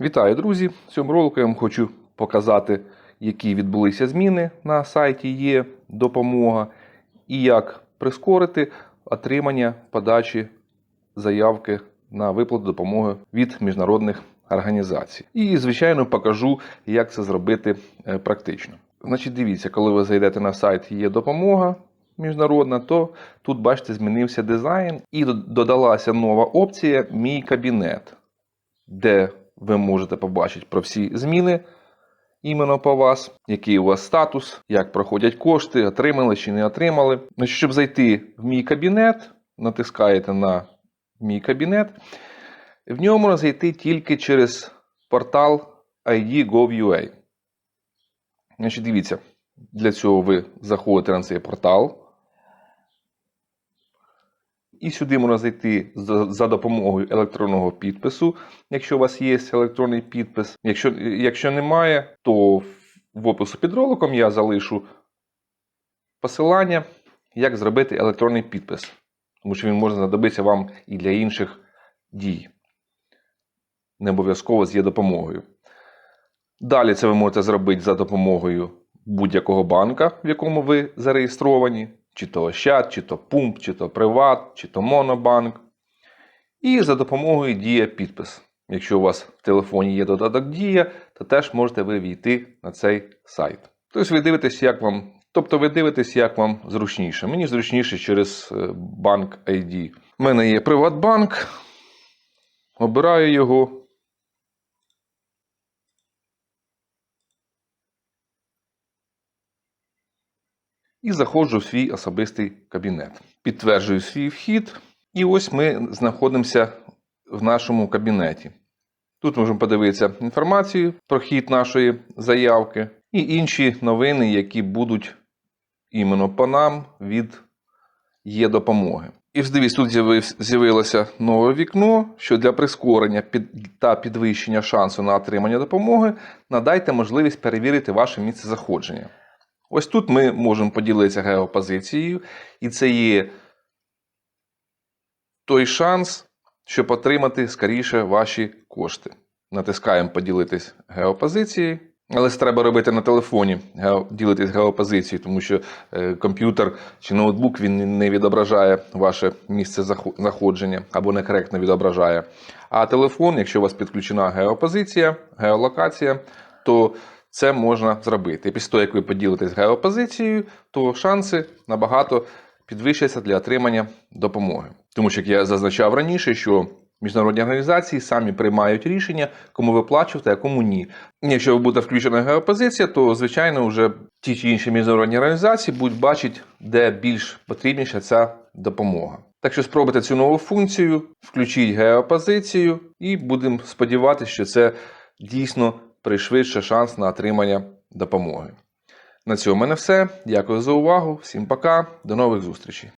Вітаю, друзі! В цьому ролику я вам хочу показати, які відбулися зміни на сайті є допомога і як прискорити отримання подачі заявки на виплату допомоги від міжнародних організацій. І, звичайно, покажу, як це зробити е, практично. Значить, дивіться, коли ви зайдете на сайт є допомога міжнародна, то тут, бачите, змінився дизайн і додалася нова опція Мій кабінет де ви можете побачити про всі зміни іменно по вас, який у вас статус, як проходять кошти, отримали чи не отримали. Значить, щоб зайти в мій кабінет, натискаєте на мій кабінет. В ньому можна зайти тільки через портал ID.gov.ua. Значить, дивіться, для цього ви заходите на цей портал. І сюди можна зайти за, допомогою електронного підпису, якщо у вас є електронний підпис. Якщо, якщо немає, то в опису під роликом я залишу посилання, як зробити електронний підпис. Тому що він може знадобитися вам і для інших дій. Не обов'язково з є допомогою. Далі це ви можете зробити за допомогою будь-якого банка, в якому ви зареєстровані, чи то Ощад, чи то Пумп, чи то Приват, чи то Монобанк. І за допомогою Дія підпис. Якщо у вас в телефоні є додаток Дія, то теж можете ви війти на цей сайт. Тобто ви дивитесь, як вам. Тобто ви дивитесь, як вам зручніше. Мені зручніше через е, банк ID. У мене є Приватбанк. Обираю його. І заходжу в свій особистий кабінет. Підтверджую свій вхід, і ось ми знаходимося в нашому кабінеті. Тут можемо подивитися інформацію про хід нашої заявки і інші новини, які будуть іменно по нам від є допомоги. І ж дивіться, тут з'явилося нове вікно, що для прискорення та підвищення шансу на отримання допомоги надайте можливість перевірити ваше місце заходження. Ось тут ми можемо поділитися геопозицією, і це є той шанс, щоб отримати скоріше ваші кошти. Натискаємо поділитись геопозицією. Але це треба робити на телефоні, ділитись геопозицією, тому що е, комп'ютер чи ноутбук він не відображає ваше місце захо- знаходження або некоректно відображає. А телефон, якщо у вас підключена геопозиція, геолокація, то це можна зробити. І після того, як ви поділитесь геопозицією, то шанси набагато підвищаться для отримання допомоги. Тому що, як я зазначав раніше, що міжнародні організації самі приймають рішення, кому виплачувати, а кому ні. Якщо ви буде включена геопозиція, то звичайно вже ті чи інші міжнародні організації будуть бачити, де більш потрібніша ця допомога. Так що спробуйте цю нову функцію, включіть геопозицію, і будемо сподіватися, що це дійсно пришвидше шанс на отримання допомоги. На цьому в мене все. Дякую за увагу. Всім пока. До нових зустрічей.